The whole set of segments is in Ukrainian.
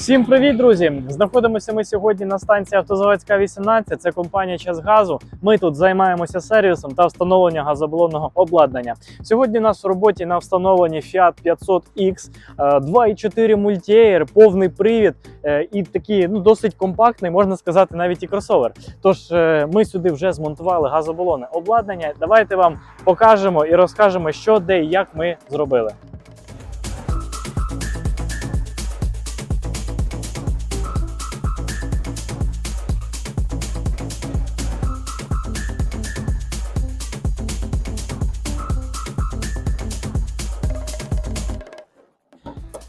Всім привіт, друзі! Знаходимося ми сьогодні на станції Автозаводська 18. Це компанія Час Газу. Ми тут займаємося сервісом та встановленням газоблонного обладнання. Сьогодні у нас в роботі на встановленні Fiat 500X, е, 2.4 мультієр, повний привід е, і такий ну, досить компактний, можна сказати, навіть і кросовер. Тож е, ми сюди вже змонтували газоболонне обладнання. Давайте вам покажемо і розкажемо, що де і як ми зробили.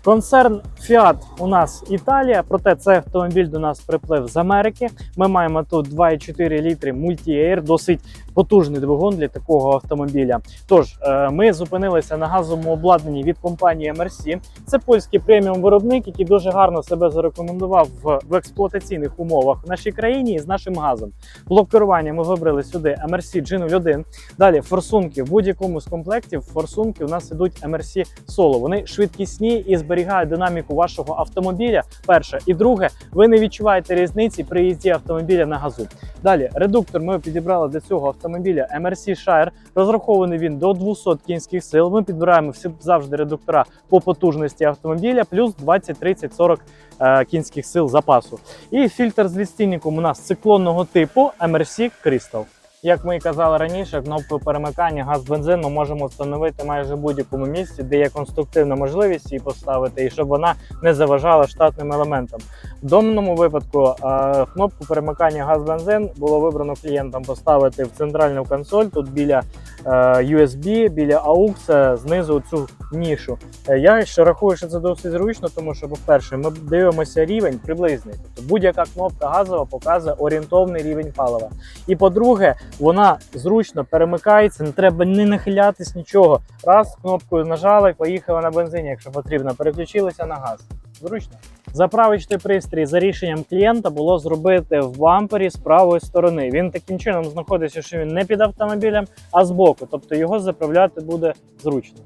concern Fiat у нас Італія, проте цей автомобіль до нас приплив з Америки. Ми маємо тут 2,4 літри Multi-Air, досить потужний двигун для такого автомобіля. Тож е, ми зупинилися на газовому обладнанні від компанії MRC. Це польський преміум виробник, який дуже гарно себе зарекомендував в, в експлуатаційних умовах в нашій країні і з нашим газом. Блок керування ми вибрали сюди MRC G01. Далі форсунки в будь-якому з комплектів форсунки у нас ідуть MRC Solo. Вони швидкісні і зберігають динаміку вашого автомобіля. Перше і друге, ви не відчуваєте різниці при їзді автомобіля на газу. Далі редуктор ми підібрали для цього автомобіля MRC Shire. Розрахований він до 200 кінських сил. Ми підбираємо всі завжди редуктора по потужності автомобіля, плюс 20, 30, 40 е, кінських сил запасу. І фільтр з відстійником у нас циклонного типу MRC Crystal. Як ми і казали раніше, кнопку перемикання газ-бензин ми можемо встановити майже в будь-якому місці, де є конструктивна можливість її поставити, і щоб вона не заважала штатним елементам. В даному випадку е, кнопку перемикання газ-бензин було вибрано клієнтам поставити в центральну консоль. Тут біля USB, біля AUX, е, знизу цю нішу. Е, Я ще рахую, що це досить зручно, тому що, по-перше, ми дивимося рівень приблизний. Тобто будь-яка кнопка газова показує орієнтовний рівень палива. І по-друге, вона зручно перемикається, не треба ні нахилятись, нічого. Раз кнопкою нажали, поїхала на бензині, якщо потрібно, переключилися на газ. Зручно. Заправочний пристрій за рішенням клієнта було зробити в бампері з правої сторони. Він таким чином знаходиться, що він не під автомобілем, а збоку. Тобто його заправляти буде зручно.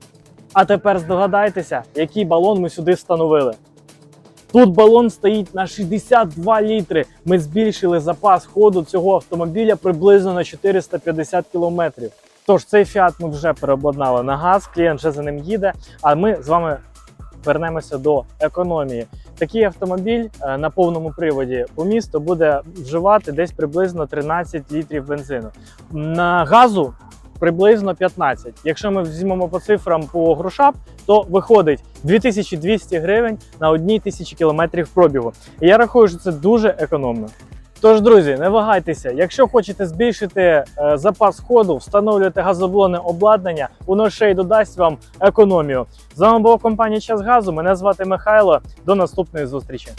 А тепер здогадайтеся, який балон ми сюди встановили. Тут балон стоїть на 62 літри. Ми збільшили запас ходу цього автомобіля приблизно на 450 кілометрів. Тож цей фіат ми вже переобладнали на газ, клієнт вже за ним їде. А ми з вами вернемося до економії. Такий автомобіль е, на повному приводі по місту буде вживати десь приблизно 13 літрів бензину. На газу приблизно 15. Якщо ми візьмемо по цифрам по грошам, то виходить 2200 гривень на одній тисячі кілометрів пробігу. І я рахую, що це дуже економно. Тож, друзі, не вагайтеся, якщо хочете збільшити е, запас ходу, встановлювати газоблонне обладнання, воно ще й додасть вам економію. З вами була компанія Час Газу. Мене звати Михайло. До наступної зустрічі.